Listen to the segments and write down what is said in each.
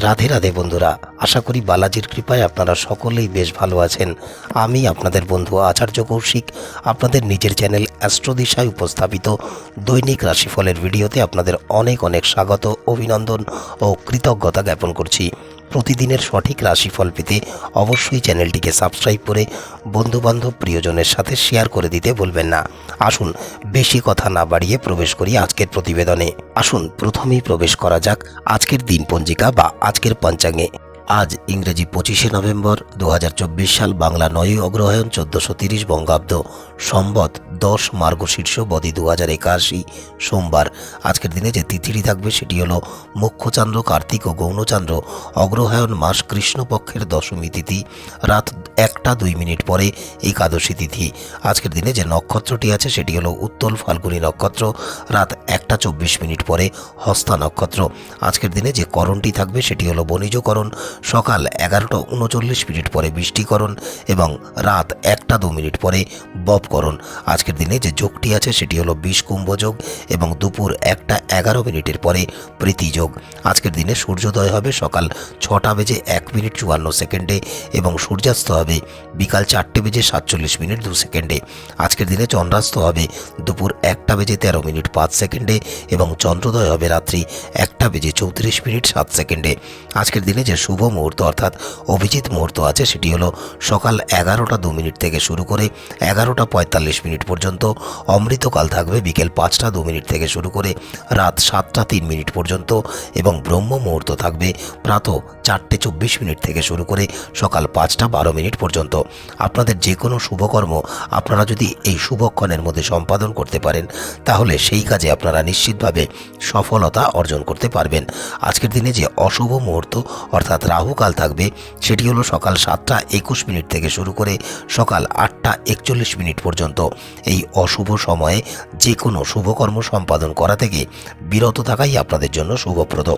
রাধে রাধে বন্ধুরা, আশা করি বালাজির কৃপায় আপনারা সকলেই বেশ ভালো আছেন। আমি আপনাদের বন্ধু আচার্য কৌশিক। আপনাদের নিজের চ্যানেল অ্যাস্ট্রোদিশায় উপস্থাপিত দৈনিক রাশিফলের ভিডিওতে আপনাদের অনেক অনেক স্বাগত, অভিনন্দন ও কৃতজ্ঞতা জ্ঞাপন করছি। প্রতিদিনের সঠিক রাশিফল পেতে অবশ্যই চ্যানেলটিকে সাবস্ক্রাইব করে বন্ধুবান্ধব প্রিয়জনের সাথে শেয়ার করে দিতে ভুলবেন না। আসুন, বেশি কথা না বাড়িয়ে প্রবেশ করি আজকের প্রতিবেদনে। আসুন, প্রথমেই প্রবেশ করা যাক আজকের দিন পঞ্জিকা বা আজকের পঞ্চাঙ্গে। আজ ইংরেজি পঁচিশে নভেম্বর দু হাজার চব্বিশ সাল বাংলা নয়ই অগ্রহায়ণ চোদ্দশো তিরিশ বঙ্গাব্দ। সম্বত দশ মার্গশীর্ষ বদি দু হাজার একাশি সোমবার। আজকের দিনে যে তিথিটি থাকবে সেটি হল মুখ্যচন্দ্র, কার্তিক ও গৌণচন্দ্র। অগ্রহায়ণ মাস কৃষ্ণপক্ষের দশমী তিথি। রাত একটা দুই মিনিট পরে একাদশী তিথি। আজকের দিনে যে নক্ষত্রটি আছে সেটি হলো উত্তল ফাল্গুনি নক্ষত্র। রাত একটা চব্বিশ মিনিট পরে হস্তা নক্ষত্র। আজকের দিনে যে করণটি থাকবে সেটি হলো বণিজকরণ। সকাল এগারোটা উনচল্লিশ মিনিট পরে বৃষ্টিকরণ এবং রাত একটা দু মিনিট পরে ববকরণ আজকের দিনে যে যোগটি আছে সেটি হলো বিষ কুম্ভ যোগ এবং দুপুর একটা এগারো মিনিটের পরে প্রীতি যোগ। আজকের দিনে সূর্যোদয় হবে সকাল ছটা বেজে এক মিনিট চুয়ান্ন সেকেন্ডে এবং সূর্যাস্ত হবে বিকাল চারটে বেজে সাতচল্লিশ মিনিট দু সেকেন্ডে। আজকের দিনে চন্দ্রাস্ত হবে দুপুর একটা বেজে তেরো মিনিট পাঁচ সেকেন্ডে এবং চন্দ্রোদয় হবে রাত্রি একটা বেজে চৌত্রিশ মিনিট সাত সেকেন্ডে। আজকের দিনে যে শুভ মুহূর্ত, অর্থাৎ অভিজিৎ মুহূর্ত আছে, সেটি হলো সকাল এগারোটা দু মিনিট থেকে শুরু করে এগারোটা পঁয়তাল্লিশ মিনিট পর্যন্ত। অমৃতকাল থাকবে বিকেল পাঁচটা দু মিনিট থেকে শুরু করে রাত সাতটা তিন মিনিট পর্যন্ত এবং ব্রহ্ম মুহূর্ত থাকবে প্রাত চারটে চব্বিশ মিনিট থেকে শুরু করে সকাল পাঁচটা বারো মিনিট পর্যন্ত। আপনাদের যে কোনো শুভকর্ম আপনারা যদি এই শুভক্ষণের মধ্যে সম্পাদন করতে পারেন, তাহলে সেই কাজে আপনারা নিশ্চিতভাবে সফলতা অর্জন করতে পারবেন। আজকের দিনে যে অশুভ মুহূর্ত অর্থাৎ রাহুকাল থাকবে, সেটি হলো সকাল সাতটা একুশ মিনিট থেকে শুরু করে সকাল আটটা একচল্লিশ মিনিট পর্যন্ত। এই অশুভ সময়ে যে কোনো শুভকর্ম সম্পাদন করা থেকে বিরত থাকাই আপনাদের জন্য শুভপ্রদ।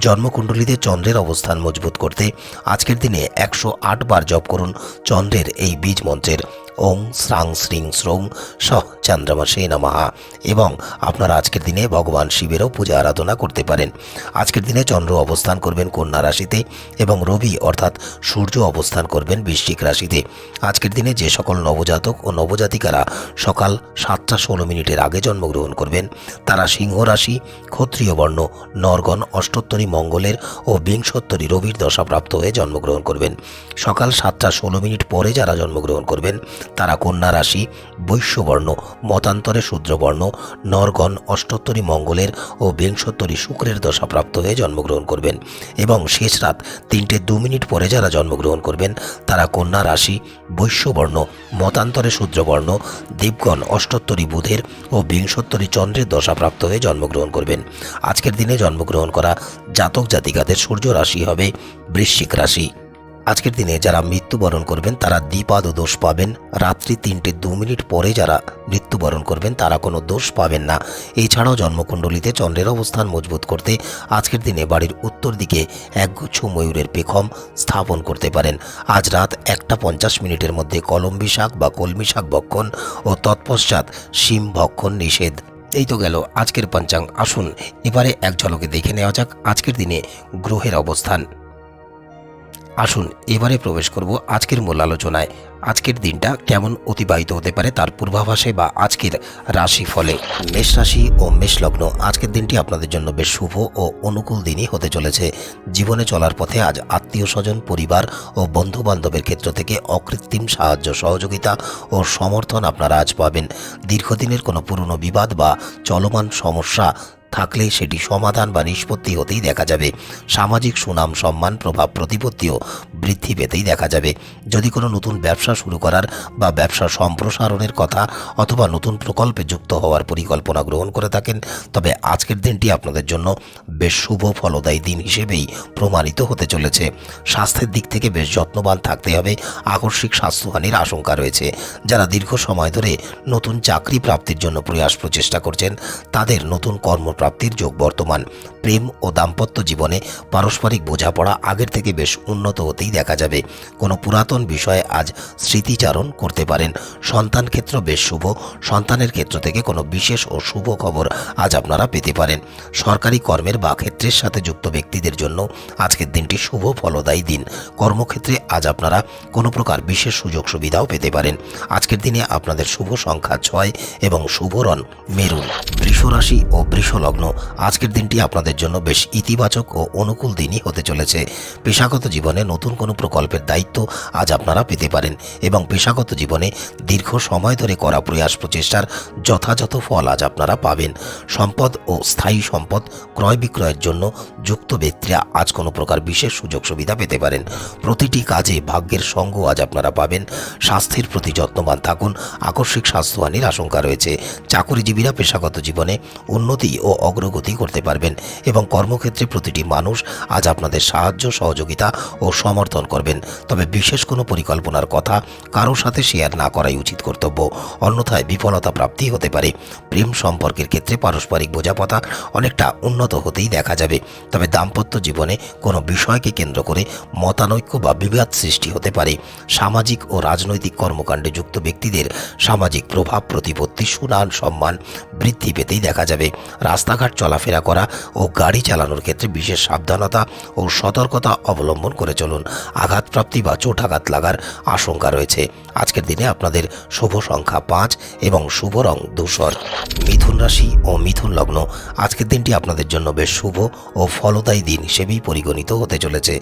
জন্মকুণ্ডলীতে চন্দ্রের অবস্থান মজবুত করতে আজকের দিনে একশো আট বার জপ করুন চন্দ্রের এই বীজ মন্ত্রের। ওং শ্রাং শ্রিং শ্রৌং স চন্দ্রমাসে নমহা এবং আপনারা আজকের দিনে ভগবান শিবেরও পূজা আরাধনা করতে পারেন। আজকের দিনে চন্দ্র অবস্থান করবেন কন্যা রাশিতে এবং রবি অর্থাৎ সূর্য অবস্থান করবেন বৃশ্চিক রাশিতে। আজকের দিনে যে সকল নবজাতক ও নবজাতিকারা সকাল সাতটা ষোলো মিনিটের আগে জন্মগ্রহণ করবেন, তারা সিংহ রাশি, ক্ষত্রিয় বর্ণ, নরগণ, অষ্টোত্তরী মঙ্গলের ও বিংশোত্তরী রবির দশাপ্রাপ্ত হয়ে জন্মগ্রহণ করবেন। সকাল সাতটা ষোলো মিনিট পরে যারা জন্মগ্রহণ করবেন তারা কন্যা রাশি, বৈশ্যবর্ণ, মতান্তরে শূদ্রবর্ণ, নরগণ, অষ্টোত্তরী মঙ্গলের ও বিংশোত্তরী শুক্রের দশাপ্রাপ্ত হয়ে জন্মগ্রহণ করবেন এবং শেষ রাত তিনটে দু মিনিট পরে যারা জন্মগ্রহণ করবেন, তারা কন্যা রাশি, বৈশ্যবর্ণ, মতান্তরে শূদ্রবর্ণ, দেবগণ, অষ্টোত্তরী বুধের ও বিংশোত্তরী চন্দ্রের দশাপ্রাপ্ত হয়ে জন্মগ্রহণ করবেন। আজকের দিনে জন্মগ্রহণ করা জাতক জাতিকাদের সূর্য রাশি হবে বৃশ্চিক রাশি। আজকের দিনে যারা মৃত্যুবরণ করবেন, তারা দ্বিপাদ দোষ পাবেন। রাত্রি তিনটে দু মিনিট পরে যারা মৃত্যুবরণ করবেন, তারা কোনো দোষ পাবেন না। এছাড়াও জন্মকুণ্ডলিতে চন্দ্রের অবস্থান মজবুত করতে আজকের দিনে বাড়ির উত্তর দিকে একগুচ্ছ ময়ূরের পেখম স্থাপন করতে পারেন। আজ রাত একটা পঞ্চাশ মিনিটের মধ্যে কলম্বি শাক বা কলমি শাক ভক্ষণ ও তৎপশ্চাৎ শিম ভক্ষণ নিষেধ। এই তো গেল আজকের পঞ্চাঙ্গ। আসুন, এবারে এক ঝলকে দেখে নেওয়া যাক আজকের দিনে গ্রহের অবস্থান। আসুন, এবারে প্রবেশ করব আজকের মূল আলোচনায়। আজকের দিনটা কেমন অতিবাহিত হতে পারে তার পূর্বাভাসে বা আজকের রাশি ফলে মেষ রাশি ও মেষ লগ্ন, আজকের দিনটি আপনাদের জন্য বেশ শুভ ও অনুকূল দিনই হতে চলেছে। জীবনে চলার পথে আজ আত্মীয় স্বজন পরিবার ও বন্ধু বান্ধবের ক্ষেত্র থেকে অকৃত্রিম সাহায্য, সহযোগিতা ও সমর্থন আপনারা আজ পাবেন। দীর্ঘদিনের কোনো পুরনো বিবাদ বা চলমান সমস্যা থাকলে সেটি সমাধান বা নিষ্পত্তি হতেই দেখা যাবে। সামাজিক সুনাম, সম্মান, প্রভাব, প্রতিপত্তিও বৃদ্ধি পেতেই দেখা যাবে। যদি কোনো নতুন ব্যবসা শুরু করার বা ব্যবসা সম্প্রসারণের কথা অথবা নতুন প্রকল্পে যুক্ত হওয়ার পরিকল্পনা গ্রহণ করে থাকেন, তবে আজকের দিনটি আপনাদের জন্য বেশ শুভ ফলদায়ী দিন হিসেবেই প্রমাণিত হতে চলেছে। স্বাস্থ্যের দিক থেকে বেশ যত্নবান থাকতে হবে। আকস্মিক স্বাস্থ্যহানির আশঙ্কা রয়েছে। যারা দীর্ঘ সময় ধরে নতুন চাকরি প্রাপ্তির জন্য প্রয়াস প্রচেষ্টা করছেন, তাদের নতুন কর্ম প্রাপ্তির যোগ বর্তমান। প্রেম ও দাম্পত্য জীবনে পারস্পরিক বোঝাপড়া আগের থেকে বেশ উন্নত হতেই দেখা যাবে। কোনো পুরাতন বিষয়ে আজ স্মৃতিচারণ করতে পারেন। সন্তান ক্ষেত্র বেশ শুভ। সন্তানের ক্ষেত্র থেকে কোনো বিশেষ ও শুভ খবর আজ আপনারা পেতে পারেন। সরকারি কর্মের বা ক্ষেত্রের সাথে যুক্ত ব্যক্তিদের জন্য আজকের দিনটি শুভ ফলদায়ী দিন। কর্মক্ষেত্রে আজ আপনারা কোনো প্রকার বিশেষ সুযোগ সুবিধাও পেতে পারেন। আজকের দিনে আপনাদের শুভ সংখ্যা ছয় এবং শুভ রং মেরুন। বৃষ রাশি ও বৃষ লগ্ন আজকের দিনটি আপনাদের জন্য বেশ ইতিবাচক ও অনুকূল দিনই হতে চলেছে। পেশাগত জীবনে নতুন কোনো প্রকল্পের দায়িত্ব আজ আপনারা পেতে পারেন এবং পেশাগত জীবনে দীর্ঘ সময় ধরে করা প্রয়াস প্রচেষ্টার যথাযথ ফল আজ আপনারা পাবেন। সম্পদ ও স্থায়ী সম্পদ ক্রয় বিক্রয়ের জন্য যুক্ত ব্যক্তিরা আজ কোনো প্রকার বিশেষ সুযোগ সুবিধা পেতে পারেন। প্রতিটি কাজে ভাগ্যের সঙ্গ আজ আপনারা পাবেন। স্বাস্থ্যের প্রতি যত্নবান থাকুন। আকস্মিক স্বাস্থ্যহানির আশঙ্কা রয়েছে। চাকরিজীবীরা পেশাগত জীবনে উন্নতি ও অগ্রগতি করতে পারবেন এবং কর্মক্ষেত্রে প্রতিটি মানুষ আজ আপনাদের সাহায্য, সহযোগিতা ও সমর্থন করবেন। তবে বিশেষ কোনো পরিকল্পনার কথা কারোর সাথে শেয়ার না করাই উচিত কর্তব্য। অন্যথায় বিফলতা প্রাপ্তি হতে পারে। প্রেম সম্পর্কের ক্ষেত্রে পারস্পরিক বোঝাপড়া অনেকটা উন্নত হতেই দেখা যাবে। তবে দাম্পত্য জীবনে কোনো বিষয়কে কেন্দ্র করে মতানৈক্য বা বিবাদ সৃষ্টি হতে পারে। সামাজিক ও রাজনৈতিক কর্মকাণ্ডে যুক্ত ব্যক্তিদের সামাজিক প্রভাব, প্রতিপত্তি, সুনাম, সম্মান বৃদ্ধি পেতেই দেখা যাবে। রাস্তাঘাট চলাফেরা করা ও গাড়ি চালানোর ক্ষেত্রে বিশেষ সাবধানতা ও সতর্কতা অবলম্বন করে চলুন। আঘাতপ্রাপ্তি বা চোটাঘাত লাগার আশঙ্কা রয়েছে। আজকের দিনে আপনাদের শুভ সংখ্যা পাঁচ এবং শুভ রং ধূসর। মিথুন রাশি ও মিথুন লগ্ন, আজকের দিনটি আপনাদের জন্য বেশ শুভ ও ফলদায়ী দিন হিসেবেই পরিগণিত হতে চলেছে।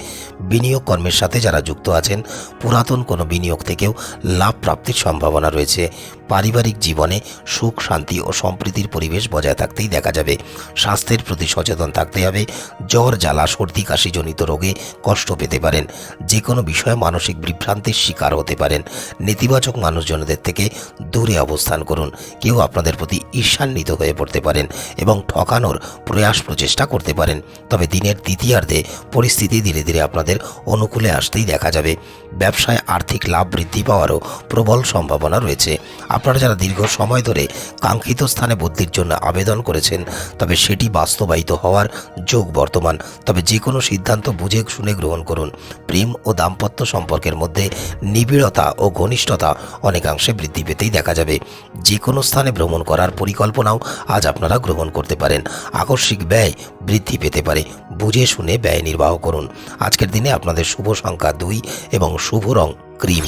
বিনিয়োগ কর্মের সাথে যারা যুক্ত আছেন, পুরাতন কোনো বিনিয়োগ থেকেও লাভ প্রাপ্তির সম্ভাবনা রয়েছে। পারিবারিক জীবনে সুখ, শান্তি ও সম্প্রীতির পরিবেশ বজায় থাকতেই দেখা যাবে। স্বাস্থ্যের প্রতি সচেতন থাকতে হবে। জ্বর, জ্বালা, সর্দি, কাশিজনিত রোগে কষ্ট পেতে পারেন। যে কোনো বিষয়ে মানসিক বিভ্রান্তির শিকার হতে পারেন। নেতিবাচক মানুষজনদের থেকে দূরে অবস্থান করুন। কেউ আপনাদের প্রতি ঈর্ষান্বিত হয়ে পড়তে পারেন এবং ঠকানোর প্রয়াস প্রচেষ্টা করতে পারেন। তবে দিনের দ্বিতীয়ার্ধে পরিস্থিতি ধীরে ধীরে আপনাদের অনুকূলে আসতেই দেখা যাবে। ব্যবসায় আর্থিক লাভ বৃদ্ধি পাওয়ারও প্রবল সম্ভাবনা রয়েছে। আপনারা যারা দীর্ঘ সময় ধরে কাঙ্ক্ষিত স্থানে বদলির জন্য আবেদন করেছেন তবে সেটি বাস্তবায়িত হওয়ার যোগ বর্তমান। তবে যে কোনো সিদ্ধান্ত বুঝে শুনে গ্রহণ করুন। প্রেম ও দাম্পত্য সম্পর্কের মধ্যে নিবিড়তা ও ঘনিষ্ঠতা অনেকাংশে বৃদ্ধি পেতেই দেখা যাবে। যে কোনো স্থানে ভ্রমণ করার পরিকল্পনাও আজ আপনারা গ্রহণ করতে পারেন। আকস্মিক ব্যয় বৃদ্ধি পেতে পারে। বুঝে শুনে ব্যয় নির্বাহ করুন। আজকের দিনে আপনাদের শুভ সংখ্যা দুই এবং শুভ রং ক্রিম।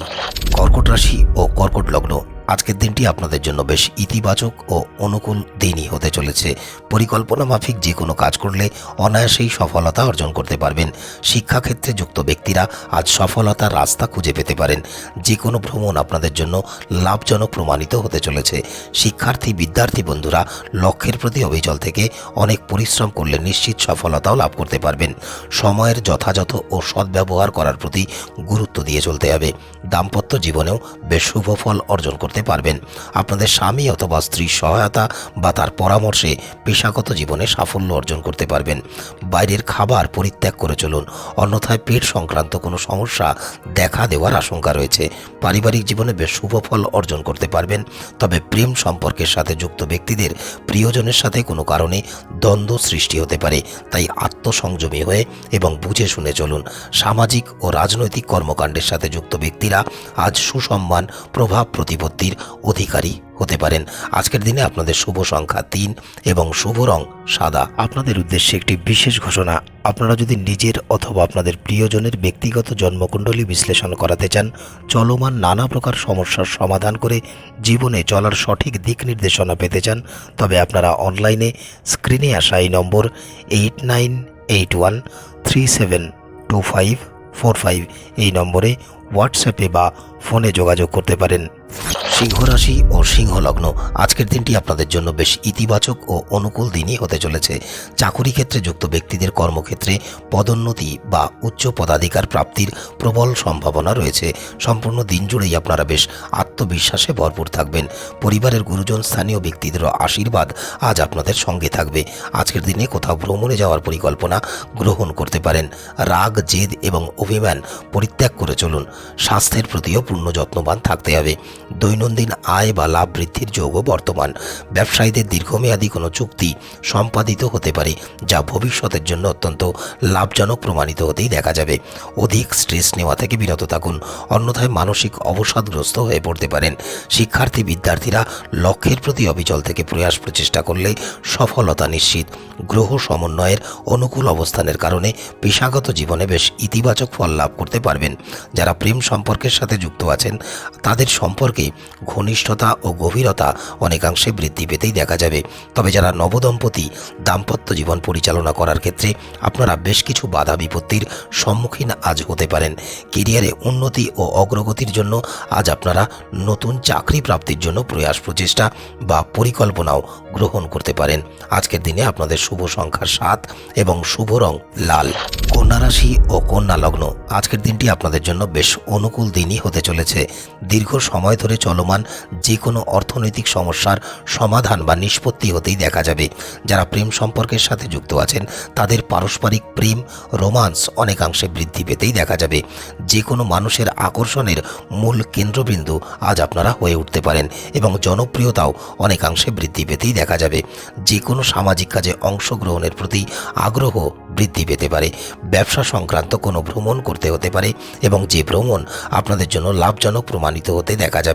কর্কট রাশি ও কর্কট লগ্ন। আজকের দিনটি আপনাদের জন্য বেশ ইতিবাচক ও অনুকূল দিনই হতে চলেছে। পরিকল্পনা মাফিক যে কোনো কাজ করলে অনায়াসেই সফলতা অর্জন করতে পারবেন। শিক্ষাক্ষেত্রে যুক্ত ব্যক্তিরা আজ সফলতার রাস্তা খুঁজে পেতে পারেন। যে কোনো ভ্রমণ আপনাদের জন্য লাভজনক প্রমাণিত হতে চলেছে। শিক্ষার্থী, বিদ্যার্থী বন্ধুরা লক্ষ্যের প্রতি অবিচল থেকে অনেক পরিশ্রম করলে নিশ্চিত সফলতাও লাভ করতে পারবেন। সময়ের যথাযথ ও সদ্ব্যবহার করার প্রতি গুরুত্ব দিয়ে চলতে হবে। দাম্পত্য জীবনেও বেশ শুভ ফল অর্জন করতে পারবেন। আপনাদের স্বামী অথবা স্ত্রীর সহায়তা বা তার পরামর্শে পেশাগত জীবনে সাফল্য অর্জন করতে পারবেন। বাইরের খাবার পরিত্যাগ করে চলুন। অন্যথায় পেট সংক্রান্ত কোনো সমস্যা দেখা দেওয়ার আশঙ্কা রয়েছে। পারিবারিক জীবনে বেশ শুভ ফল অর্জন করতে পারবেন। তবে প্রেম সম্পর্কের সাথে যুক্ত ব্যক্তিদের প্রিয়জনের সাথে কোনো কারণে দ্বন্দ্ব সৃষ্টি হতে পারে। তাই আত্মসংযমী হয়ে এবং বুঝে শুনে চলুন। সামাজিক ও রাজনৈতিক কর্মকাণ্ডের সাথে যুক্ত ব্যক্তিরা আজ সুসম্মান, প্রভাব প্রতিপত্তির অধিকারী হতে পারেন। আজকের দিনে আপনাদের শুভ সংখ্যা তিন এবং শুভ রং সাদা। আপনাদের উদ্দেশ্যে একটি বিশেষ ঘোষণা। আপনারা যদি নিজের অথবা আপনাদের প্রিয়জনের ব্যক্তিগত জন্মকুণ্ডলী বিশ্লেষণ করাতে চান, চলমান নানা প্রকার সমস্যার সমাধান করে জীবনে চলার সঠিক দিক নির্দেশনা পেতে চান, তবে আপনারা অনলাইনে স্ক্রিনে আসা এই নম্বর eight nine eight one three seven two five four five এই নম্বরে হোয়াটসঅ্যাপে বা ফোনে যোগাযোগ করতে পারেন। সিংহ রাশি ও সিংহ লগ্ন আজকের দিনটি আপনাদের জন্য বেশ ইতিবাচক ও অনুকূল দিনই হতে চলেছে। চাকুরি ক্ষেত্রে যুক্ত ব্যক্তিদের কর্মক্ষেত্রে পদোন্নতি বা উচ্চ পদাধিকার প্রাপ্তির প্রবল সম্ভাবনা রয়েছে। সম্পূর্ণ দিন জুড়েই আপনারা বেশ আত্মবিশ্বাসে ভরপুর থাকবেন। পরিবারের গুরুজন, স্থানীয় ব্যক্তিদেরও আশীর্বাদ আজ আপনাদের সঙ্গে থাকবে। আজকের দিনে কোথাও ভ্রমণে যাওয়ার পরিকল্পনা গ্রহণ করতে পারেন। রাগ, জেদ এবং অভিমান পরিত্যাগ করে চলুন। স্বাস্থ্যের প্রতিও পূর্ণ যত্নবান থাকতে হবে। দৈনন্দিন আয় বা লাভ বৃদ্ধির যোগও বর্তমান। ব্যবসায়ীদের দীর্ঘমেয়াদী কোনো চুক্তি সম্পাদিত হতে পারে, যা ভবিষ্যতের জন্য অত্যন্ত লাভজনক প্রমাণিত হতেই দেখা যাবে। অধিক স্ট্রেস নেওয়া থেকে বিরত থাকুন, অন্যথায় মানসিক অবসাদগ্রস্ত হয়ে পড়তে পারেন। শিক্ষার্থী বিদ্যার্থীরা লক্ষ্যের প্রতি অবিচল থেকে প্রয়াস প্রচেষ্টা করলে সফলতা নিশ্চিত। গ্রহ সমন্বয়ের অনুকূল অবস্থানের কারণে পেশাগত জীবনে বেশ ইতিবাচক ফল লাভ করতে পারবেন। যারা প্রেম সম্পর্কের সাথে যুক্ত আছেন, তাদের সম্পর্কে ঘনিষ্ঠতা ও গভীরতা অনেকাংশে বৃদ্ধি পেতেই দেখা যাবে। তবে যারা নবদম্পতি দাম্পত্য জীবন পরিচালনা করার ক্ষেত্রে আপনারা বেশ কিছু বাধা বিপত্তির সম্মুখীন আজ হতে পারেন। কেরিয়ারে উন্নতি ও অগ্রগতির জন্য আজ আপনারা নতুন চাকরি প্রাপ্তির জন্য প্রয়াস প্রচেষ্টা বা পরিকল্পনাও গ্রহণ করতে পারেন। আজকের দিনে আপনাদের শুভ সংখ্যা সাত এবং শুভ রং লাল। কন্যা রাশি ও কন্যা লগ্ন, আজকের দিনটি আপনাদের জন্য বেশ অনুকূল দিনই হতে চলেছে। দীর্ঘ সময় ধরে চলমান যে কোনো অর্থনৈতিক সমস্যার সমাধান বা নিষ্পত্তি হতেই দেখা যাবে। যারা প্রেম সম্পর্কের সাথে যুক্ত আছেন, তাদের পারস্পরিক প্রেম, রোমান্স অনেকাংশে বৃদ্ধি পেতেই দেখা যাবে। যে কোনো মানুষের আকর্ষণের মূল কেন্দ্রবিন্দু আজ আপনারা হয়ে উঠতে পারেন এবং জনপ্রিয়তাও অনেকাংশে বৃদ্ধি পেতেই দেখা যাবে। যে কোনো সামাজিক কাজে অংশগ্রহণের প্রতি আগ্রহ বৃদ্ধি পেতে পারে। ব্যবসা সংক্রান্ত কোনো ভ্রমণ করতে হতে পারে এবং যে ভ্রমণ আপনাদের জন্য লাভজনক প্রমাণিত হতে দেখা যাবে।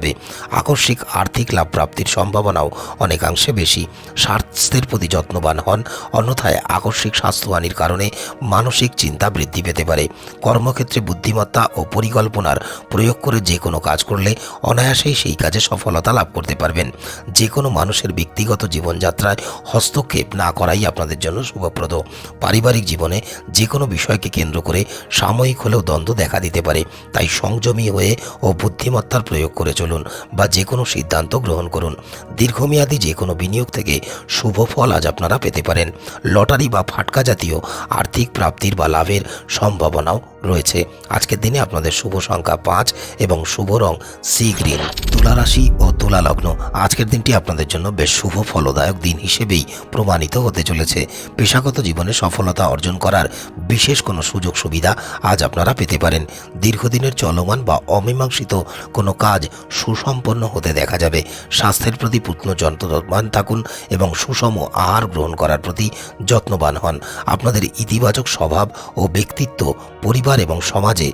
আকস্মিক আর্থিক লাভ প্রাপ্তির সম্ভাবনাও অনেকাংশে বেশি। স্বাস্থ্যের প্রতি যত্নবান হন, অন্যথায় আকস্মিক স্বাস্থ্যহানির কারণে মানসিক চিন্তা বৃদ্ধি পেতে পারে। কর্মক্ষেত্রে বুদ্ধিমত্তা ও পরিকল্পনার প্রয়োগ করে যে কোনো কাজ করলে অনায়াসেই সেই কাজে সফলতা লাভ করতে পারবেন। যে কোনো মানুষের ব্যক্তিগত জীবনযাত্রায় হস্তক্ষেপ না করাই আপনাদের জন্য শুভপ্রদ। পারিবারিক জীবনে যে কোনো বিষয়কে কেন্দ্র করে সাময়িক হলেও দ্বন্দ্ব দেখা দিতে পারে। তাই সংযমী হয়ে ও বুদ্ধিমত্তার প্রয়োগ করে চলুন বা যে কোনো সিদ্ধান্ত গ্রহণ করুন। দীর্ঘমেয়াদী যে কোনো বিনিয়োগ থেকে শুভ ফল আজ আপনারা পেতে পারেন। লটারি বা ফাটকা জাতীয় আর্থিক প্রাপ্তির বা লাভের সম্ভাবনাও রয়েছে। আজকের দিনে আপনাদের শুভ সংখ্যা পাঁচ এবং শুভ রং সি গ্রিন। তুলা রাশি ও তুলা লগ্ন আজকের দিনটি আপনাদের জন্য বেশ শুভ, ফলদায়ক দিন হিসেবেই প্রমাণিত হতে চলেছে। পেশাগত জীবনে সফলতা অর্জন করার বিশেষ কোনো সুযোগ, সুবিধা আজ আপনারা পেতে পারেন। দীর্ঘদিনের চলমান বা অমীমাংসিত কোনো কাজ সুসম্পন্ন হতে দেখা যাবে। স্বাস্থ্যের প্রতি পূর্ণ যত্নবান থাকুন এবং সুষম আহার গ্রহণ করার প্রতি যত্নবান হন। আপনাদের ইতিবাচক স্বভাব ও ব্যক্তিত্ব পরিবার এবং সমাজে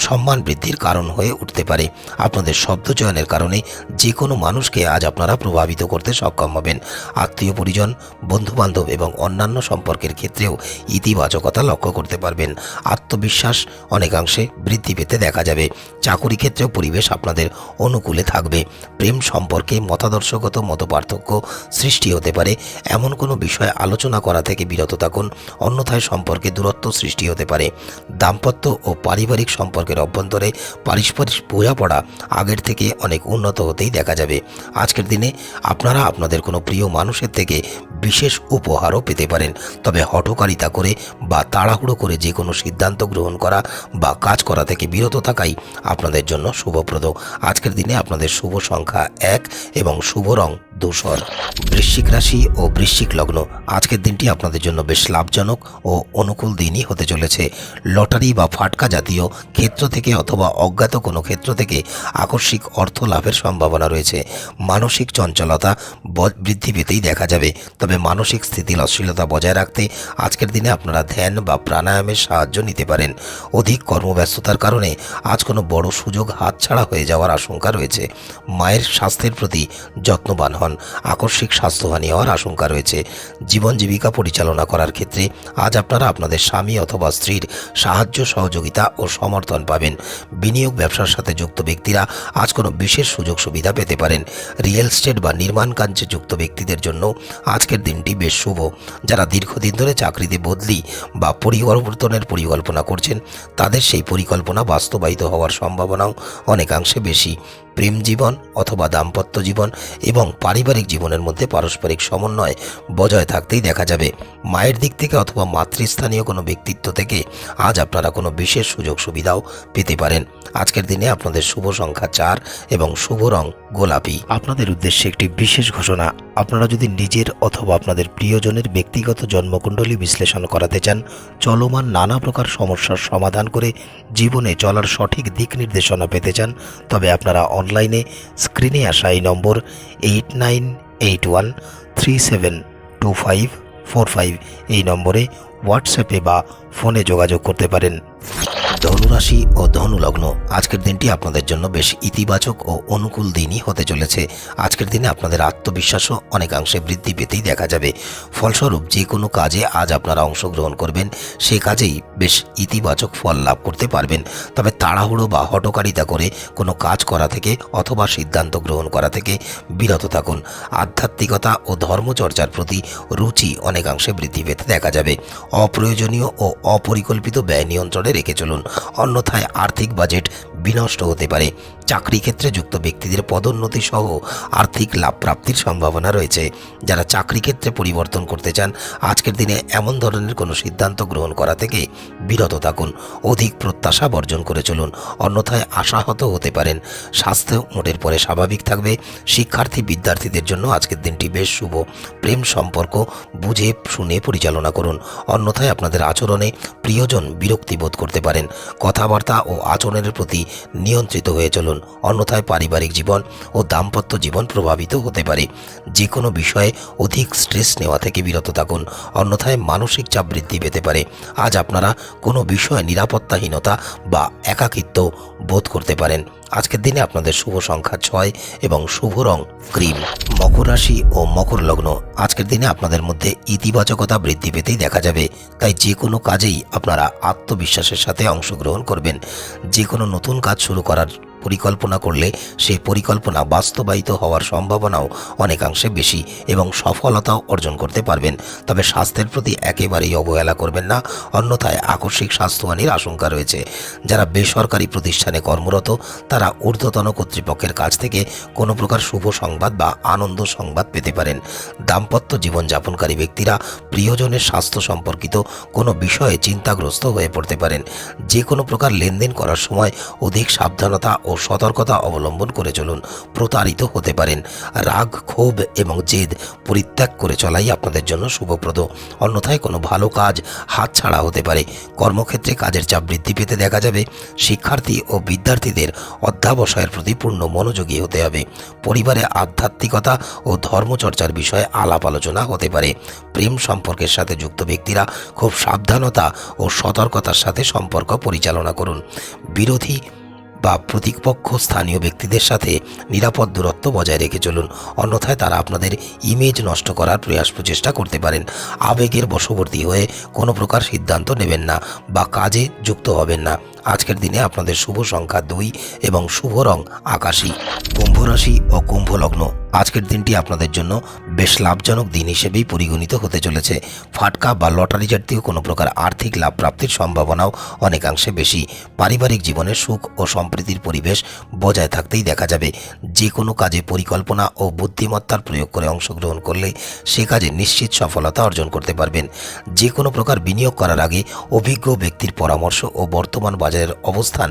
সম্মান বৃদ্ধির কারণ হয়ে উঠতে পারে। আপনাদের শব্দ চয়নের কারণে যে কোনো মানুষকে আজ আপনারা প্রভাবিত করতে সক্ষম হবেন। আত্মীয় পরিজন, বন্ধুবান্ধব এবং অন্যান্য সম্পর্কের ক্ষেত্রেও ইতিবাচকতা লক্ষ্য করতে পারবেন। আত্মবিশ্বাস অনেকাংশে বৃদ্ধি পেতে দেখা যাবে। চাকুরি ক্ষেত্রেও পরিবেশ আপনাদের অনুকূলে থাকবে। প্রেম সম্পর্কে মতাদর্শগত মতপার্থক্য সৃষ্টি হতে পারে। এমন কোনো বিষয়ে আলোচনা করা থেকে বিরত থাকুন। অন্যথায় সম্পর্কে দূরত্ব সৃষ্টি হতে পারে। দাম্পত্য ও পারিবারিক সম্পর্কের অভ্যন্তরে পারস্পরিক বোঝাপড়া আগের থেকে অনেক উন্নত হতেই দেখা যাবে। আজকের দিনে আপনারা আপনাদের কোনো প্রিয় মানুষের থেকে বিশেষ উপহারও পেতে পারেন। তবে হঠকারিতা করে বা তাড়াহুড়ো করে যে কোনো সিদ্ধান্ত গ্রহণ করা বা কাজ করা থেকে বিরত থাকাই আপনাদের জন্য শুভপ্রদ। আজকের দিনে আপনাদের শুভ সংখ্যা এক এবং শুভ রং ধূসর। বৃশ্চিক রাশি ও বৃশ্চিক লগ্ন আজকের দিনটি আপনাদের জন্য বেশ লাভজনক ও অনুকূল দিনই হতে চলেছে। লটারি বা ফাটকা জাতীয় ক্ষেত্র থেকে অথবা অজ্ঞাত কোনো ক্ষেত্র থেকে আকস্মিক অর্থ লাভের সম্ভাবনা রয়েছে। মানসিক চঞ্চলতা বৃদ্ধি পেতেই দেখা যাবে। তবে মানসিক স্থিতিশীলতা বজায় রাখতে আজকের দিনে আপনারা ধ্যান বা প্রাণায়ামের সাহায্য নিতে পারেন। অধিক কর্মব্যস্ততার কারণে আজ কোনো বড় সুযোগ হাতছাড়া হয়ে যাওয়ার আশঙ্কা রয়েছে। মায়ের স্বাস্থ্যের প্রতি যত্নবান হন। আকস্মিক স্বাস্থ্যহানি হওয়ার আশঙ্কা রয়েছে। জীবন জীবিকা পরিচালনা করার ক্ষেত্রে আজ আপনারা আপনাদের স্বামী অথবা স্ত্রীর সাহায্য, সহযোগিতা ও সমর্থন পাবেন। বিনিয়োগ ব্যবসার সাথে যুক্ত ব্যক্তিরা আজ কোনো বিশেষ সুযোগ সুবিধা পেতে পারেন। রিয়েল এস্টেট বা নির্মাণ কার্যে যুক্ত ব্যক্তিদের জন্য আজকের দিনটি বেশ শুভ। যারা দীর্ঘদিন ধরে চাকরিতে বদলি বা পরিবর্তনের পরিকল্পনা করছেন, তাদের সেই পরিকল্পনা বাস্তবায়িত হওয়ার সম্ভাবনাও অনেকাংশে বেশি। প্রেম জীবন অথবা দাম্পত্য জীবন এবং পারিবারিক জীবনের মধ্যে পারস্পরিক সমন্বয় বজায় থাকতেই দেখা যাবে। মায়ের দিক থেকে অথবা মাতৃস্থানীয় কোনো ব্যক্তিত্ব থেকে আজ আপনারা কোনো বিশেষ সুযোগ সুবিধাও পেতে পারেন। আজকের দিনে আপনাদের শুভ সংখ্যা চার এবং শুভ রং গোলাপি। আপনাদের উদ্দেশ্যে একটি বিশেষ ঘোষণা। আপনারা যদি নিজের অথবা আপনাদের প্রিয়জনের ব্যক্তিগত জন্মকুণ্ডলী বিশ্লেষণ করাতে চান, চলমান নানা প্রকার সমস্যার সমাধান করে জীবনে চলার সঠিক দিক নির্দেশনা পেতে চান, তবে আপনারা অনলাইনে স্ক্রিনে আসা এই নম্বর eight nine eight one three seven two five four five এই নম্বরে হোয়াটসঅ্যাপে বা ফোনে যোগাযোগ করতে পারেন। ধনুরাশি ও ধনুলগ্ন, আজকের দিনটি আপনাদের জন্য বেশ ইতিবাচক ও অনুকূল দিনই হতে চলেছে। আজকের দিনে আপনাদের আত্মবিশ্বাসও অনেকাংশে বৃদ্ধি পেতেই দেখা যাবে। ফলস্বরূপ যে কোনো কাজে আজ আপনারা অংশগ্রহণ করবেন, সে কাজেই বেশ ইতিবাচক ফল লাভ করতে পারবেন। তবে তাড়াহুড়ো বা হটকারিতা করে কোনো কাজ করা থেকে অথবা সিদ্ধান্ত গ্রহণ করা থেকে বিরত থাকুন। আধ্যাত্মিকতা ও ধর্মচর্চার প্রতি রুচি অনেকাংশে বৃদ্ধি পেতে দেখা যাবে। অপ্রয়োজনীয় ও অপরিকল্পিত ব্যয় নিয়ন্ত্রণে রেখে চলুন। অন্যথায় আর্থিক বাজেট বিনষ্ট হতে পারে। চাকরি ক্ষেত্রে যুক্ত ব্যক্তিদের পদোন্নতি সহ আর্থিক লাভ প্রাপ্তির সম্ভাবনা রয়েছে। যারা চাকরি ক্ষেত্রে পরিবর্তন করতে চান, আজকের দিনে এমন ধরনের কোনো সিদ্ধান্ত গ্রহণ করা থেকে বিরত থাকুন। অধিক প্রত্যাশা বর্জন করে চলুন। অন্যথায় আশাহত হতে পারেন। স্বাস্থ্য মোটের পরে স্বাভাবিক থাকবে। শিক্ষার্থী বিদ্যার্থীদের জন্য আজকের দিনটি বেশ শুভ। প্রেম সম্পর্ক বুঝে শুনে পরিচালনা করুন। অন্যথায় আপনাদের আচরণে প্রিয়জন বিরক্তি বোধ করতে পারেন। কথাবার্তা ও আচরণের প্রতি নিয়ন্ত্রিত হয়ে চলুন। অন্যথায় পারিবারিক জীবন ও দাম্পত্য জীবন প্রভাবিত হতে পারে। যে কোনো বিষয়ে অধিক স্ট্রেস নেওয়া থেকে বিরত থাকুন। অন্যথায় মানসিক চাপ বৃদ্ধি পেতে পারে। আজ আপনারা কোনো বিষয়ে নিরাপত্তাহীনতা বা একাকিত্ব বোধ করতে পারেন। আজকের দিনে আপনাদের শুভ সংখ্যা ছয় এবং শুভ রং ক্রিম মকর রাশি ও মকর লগ্ন। আজকের দিনে আপনাদের মধ্যে ইতিবাচকতা বৃদ্ধি পেতেই দেখা যাবে। তাই যে কোনো কাজেই আপনারা আত্মবিশ্বাসের সাথে অংশগ্রহণ করবেন। যে কোনো নতুন কাজ শুরু করার পরিকল্পনা করলে সেই পরিকল্পনা বাস্তবায়িত হওয়ার সম্ভাবনাও অনেকাংশে বেশি এবং সফলতাও অর্জন করতে পারবেন। তবে স্বাস্থ্যের প্রতি একেবারেই অবহেলা করবেন না, অন্যথায় আকস্মিক স্বাস্থ্যহানির আশঙ্কা রয়েছে। যারা বেসরকারি প্রতিষ্ঠানে কর্মরত, তারা ঊর্ধ্বতন কর্তৃপক্ষের কাছ থেকে কোনো প্রকার শুভ সংবাদ বা আনন্দ সংবাদ পেতে পারেন। দাম্পত্য জীবনযাপনকারী ব্যক্তিরা প্রিয়জনের স্বাস্থ্য সম্পর্কিত কোনো বিষয়ে চিন্তাগ্রস্ত হয়ে পড়তে পারেন। যে কোনো প্রকার লেনদেন করার সময় অধিক সাবধানতা সতর্কতা অবলম্বন করে চলুন প্রতারিত হতে পারেন। রাগ, ক্ষোভ এবং জেদ পরিত্যাগ করে চলাই আপনাদের জন্য শুভপ্রদ। অন্যথায় কোনো ভালো কাজ হাতছাড়া হতে পারে। কর্মক্ষেত্রে কাজের চাপ বৃদ্ধি পেতে দেখা যাবে। শিক্ষার্থী ও বিদ্যার্থীদের অধ্যাবসায়ের প্রতি পূর্ণ মনোযোগী হতে হবে। পরিবারে আধ্যাত্মিকতা ও ধর্মচর্চার বিষয়ে আলাপ আলোচনা হতে পারে। প্রেম সম্পর্কের সাথে যুক্ত ব্যক্তিরা খুব সাবধানতা ও সতর্কতার সাথে সম্পর্ক পরিচালনা করুন। বিরোধী বা প্রতিপক্ষ স্থানীয় ব্যক্তিদের সাথে নিরাপদ দূরত্ব বজায় রেখে চলুন। অন্যথায় তারা আপনাদের ইমেজ নষ্ট করার প্রয়াস প্রচেষ্টা করতে পারেন। আবেগের বশবর্তী হয়ে কোনো প্রকার সিদ্ধান্ত নেবেন না বা কাজে যুক্ত হবেন না। আজকের দিনে আপনাদের শুভ সংখ্যা দুই এবং শুভ রং আকাশী। কুম্ভরাশি ও কুম্ভ লগ্ন। আজকের দিনটি আপনাদের জন্য বেশ লাভজনক দিন হিসেবেই পরিগণিত হতে চলেছে। ফাটকা বা লটারি জাতীয় কোনো প্রকার আর্থিক লাভ প্রাপ্তির সম্ভাবনাও অনেকাংশে বেশি। পারিবারিক জীবনে সুখ ও সম্প্রীতির পরিবেশ বজায় থাকতেই দেখা যাবে। যে কোনো কাজে পরিকল্পনা ও বুদ্ধিমত্তার প্রয়োগ করে অংশগ্রহণ করলে সে কাজে নিশ্চিত সফলতা অর্জন করতে পারবেন। যে কোনো প্রকার বিনিয়োগ করার আগে অভিজ্ঞ ব্যক্তির পরামর্শ ও বর্তমান বাজারের অবস্থান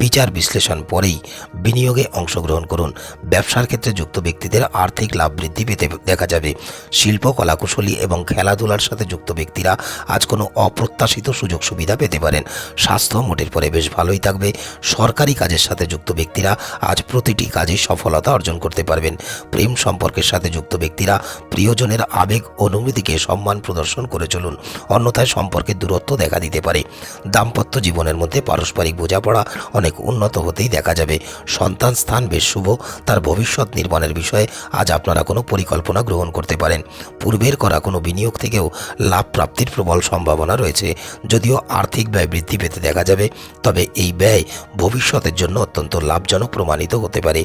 বিচার বিশ্লেষণ পরেই বিনিয়োগে অংশগ্রহণ করুন। ব্যবসার ক্ষেত্রে যুক্ত ব্যক্তিদের আর্থিক লাভ বৃদ্ধি পেতে দেখা যাবে। শিল্প, কলাকুশলী এবং খেলাধুলার সাথে যুক্ত ব্যক্তিরা আজ কোনো অপ্রত্যাশিত সুযোগ সুবিধা পেতে পারেন। স্বাস্থ্য মোটের পরে বেশ ভালোই থাকবে। সরকারি কাজের সাথে যুক্ত ব্যক্তিরা আজ প্রতিটি কাজে সফলতা অর্জন করতে পারবেন। প্রেম সম্পর্কের সাথে যুক্ত ব্যক্তিরা প্রিয়জনের আবেগ, অনুভূতিকে সম্মান প্রদর্শন করে চলুন। অন্যথায় সম্পর্কের দূরত্ব দেখা দিতে পারে। দাম্পত্য জীবনের মধ্যে পারস্পরিক বোঝাপড়া অনেক উন্নত হতেই দেখা যাবে। সন্তান স্থান বেশ শুভ। তার ভবিষ্যৎ নির্মাণের বিষয়ে আজ আপনারা কোনো পরিকল্পনা গ্রহণ করতে পারেন। পূর্বের করা কোনো বিনিয়োগ থেকেও লাভ প্রাপ্তির প্রবল সম্ভাবনা রয়েছে। যদিও আর্থিক ব্যয় বৃদ্ধি পেতে দেখা যাবে, তবে এই ব্যয় ভবিষ্যতের জন্য অত্যন্ত লাভজনক প্রমাণিত হতে পারে।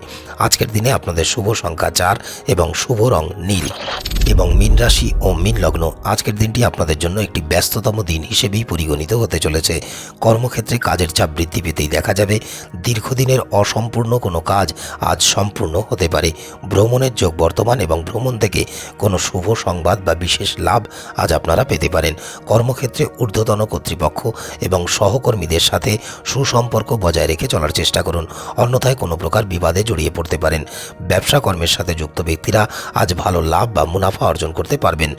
আজকের দিনে আপনাদের শুভ সংখ্যা চার এবং শুভ রং নীল। এবং মীন রাশি ও মীন লগ্ন আজকের দিনটি আপনাদের জন্য একটি ব্যস্ততম দিন হিসেবেই পরিগণিত হতে চলেছে। কর্মক্ষেত্রে কাজের চাপ বৃদ্ধি পেতেই দেখা যাবে। দীর্ঘদিনের অসম্পূর্ণ কোনো কাজ আজ সম্পূর্ণ হতে পারে। ভ্রমণের যোগ বর্তমান এবং ভ্রমণ থেকে কোনো শুভ সংবাদ বা বিশেষ লাভ আজ আপনারা পেতে পারেন। কর্মক্ষেত্রে ঊর্ধ্বতন কর্তৃপক্ষ এবং সহকর্মীদের সাথে সুসম্পর্ক বজায় রেখে চলার চেষ্টা করুন। অন্যথায় কোনো প্রকার বিবাদে জড়িয়ে পড়তে পারেন। ব্যবসা কর্মের সাথে যুক্ত ব্যক্তিরা আজ ভালো লাভ বা মুনাফা অর্জন করতে পারবেন।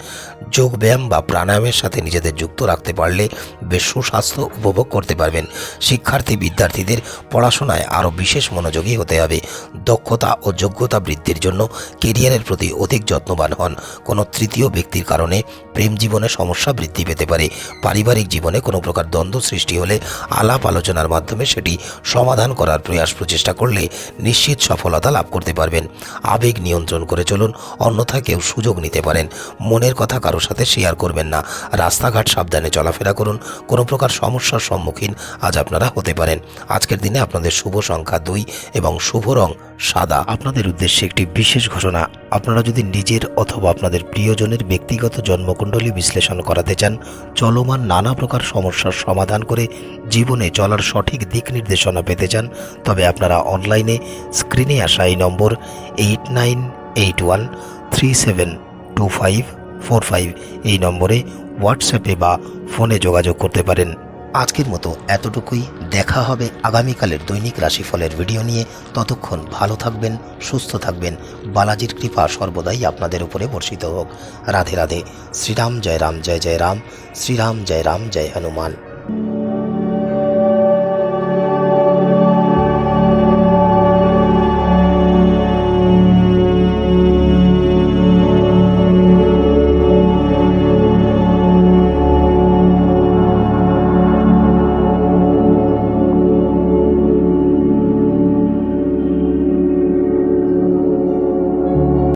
যোগব্যায়াম বা প্রাণায়ামের সাথে নিজেদের যুক্ত রাখতে পারলে বেশ সুস্বাস্থ্য উপভোগ করতে পারবেন। শিক্ষার্থী, বিদ্যার্থীদের পড়াশোনায় আরও বিশেষ মনোযোগী হতে হবে। দক্ষতা ও যোগ্যতা বৃদ্ধির জন্য কেরিয়ারের প্রতি অধিক যত্নবান হন। কোনো তৃতীয় ব্যক্তির কারণে প্রেম জীবনে সমস্যা বৃদ্ধি পেতে পারে। পারিবারিক জীবনে কোনো প্রকার দ্বন্দ্ব সৃষ্টি হলে আলাপ আলোচনার মাধ্যমে সেটি সমাধান করার প্রয়াস প্রচেষ্টা করলে নিশ্চিত সফলতা লাভ করতে পারবেন। আবেগ নিয়ন্ত্রণ করে চলুন অন্যথা কেউ সুযোগ নিতে পারেন। মনের কথা কারোর সাথে শেয়ার করবেন না। রাস্তাঘাট সাবধানে চলাফেরা করুন। কোনো প্রকার সমস্যার সম্মুখীন আজ আপনারা হতে পারেন। আজকের দিনে আপনাদের শুভ সংখ্যা দুই এবং শুভ রং সাদা। আপনাদের উদ্দেশ্যে একটি বিশেষ ঘোষণা। আপনারা যদি নিজের অথবা আপনাদের প্রিয়জনের ব্যক্তিগত জন্মকুণ্ডলী বিশ্লেষণ করাতে চান, চলমান নানা প্রকার সমস্যার সমাধান করে জীবনে চলার সঠিক দিক নির্দেশনা পেতে চান, তবে আপনারা অনলাইনে স্ক্রিনে আসা এই নম্বর eight nine eight one three seven two five four five এই নম্বরে হোয়াটসঅ্যাপে বা ফোনে যোগাযোগ করতে পারেন। আজকের মতো এতটুকুই। দেখা হবে আগামীকালের দৈনিক রাশিফলের ভিডিও নিয়ে। ততক্ষণ ভালো থাকবেন, সুস্থ থাকবেন। বালাজির কৃপা সর্বদাই আপনাদের উপরে বর্ষিত হোক। রাধে রাধে। শ্রীরাম, জয় রাম, জয় জয় রাম। শ্রীরাম, জয় রাম, জয় হনুমান।